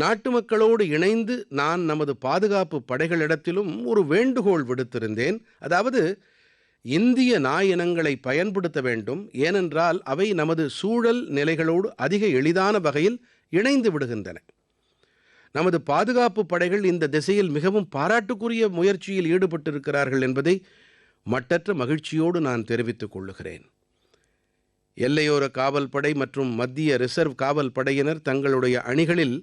நாட்டு மக்களோடு இணைந்து நான் நமது பாதுகாப்பு படைகளிடத்திலும் ஒரு வேண்டுகோள் விடுத்திருந்தேன். அதாவது இந்திய நாயினங்களை பயன்படுத்த வேண்டும். ஏனென்றால் அவை நமது சூழல் நிலைகளோடு அதிக எளிதான வகையில் இணைந்து விடுகின்றன. நமது பாதுகாப்பு படைகள் இந்த திசையில் மிகவும் பாராட்டுக்குரிய முயற்சியில் ஈடுபட்டிருக்கிறார்கள் என்பதை மட்டற்ற மகிழ்ச்சியோடு நான் தெரிவித்துக் கொள்ளுகிறேன். எல்லையோர காவல்படை மற்றும் மத்திய ரிசர்வ் காவல் படையினர் தங்களுடைய அணிகளில்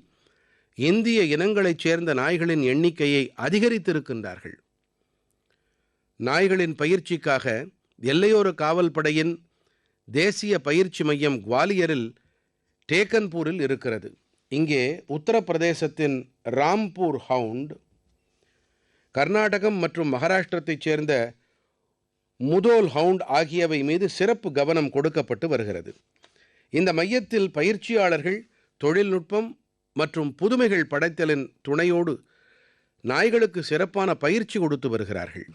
இந்திய இனங்களைச் சேர்ந்த நாய்களின் எண்ணிக்கையை அதிகரித்திருக்கின்றார்கள். நாய்களின் பயிற்சிக்காக எல்லையோர காவல் படையின் தேசிய பயிற்சி மையம் குவாலியரில் டேக்கன்பூரில் இருக்கிறது. இங்கே உத்தரப்பிரதேசத்தின் ராம்பூர் ஹவுண்ட் கர்நாடகம் மற்றும் மகாராஷ்டிரத்தைச் சேர்ந்த முதோல் ஹவுண்ட் ஆகியவை மீது சிறப்பு கவனம் கொடுக்கப்பட்டு வருகிறது. இந்த மையத்தில் பயிற்சியாளர்கள் தொழில்நுட்பம் மற்றும் புதுமைகள் படைத்தலின் துணையோடு நாய்களுக்கு சிறப்பான பயிற்சி கொடுத்து வருகிறார்கள்.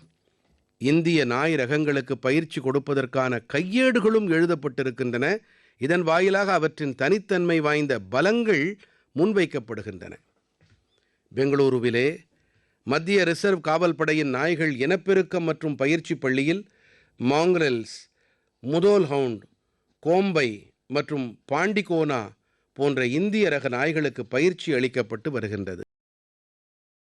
இந்திய நாய் ரகங்களுக்கு பயிற்சி கொடுப்பதற்கான கையேடுகளும் எழுதப்பட்டிருக்கின்றன. இதன் வாயிலாக அவற்றின் தனித்தன்மை வாய்ந்த பலங்கள் முன்வைக்கப்படுகின்றன. பெங்களூருவிலே மத்திய ரிசர்வ் காவல் படையின் நாய்கள் இனப்பெருக்கம் மற்றும் பயிற்சி பள்ளியில் மாங்ரெல்ஸ் முதோல் ஹவுண்ட் கோம்பை மற்றும் பாண்டிகோனா போன்ற இந்திய ரக நாய்களுக்கு பயிற்சி அளிக்கப்பட்டு வருகின்றது.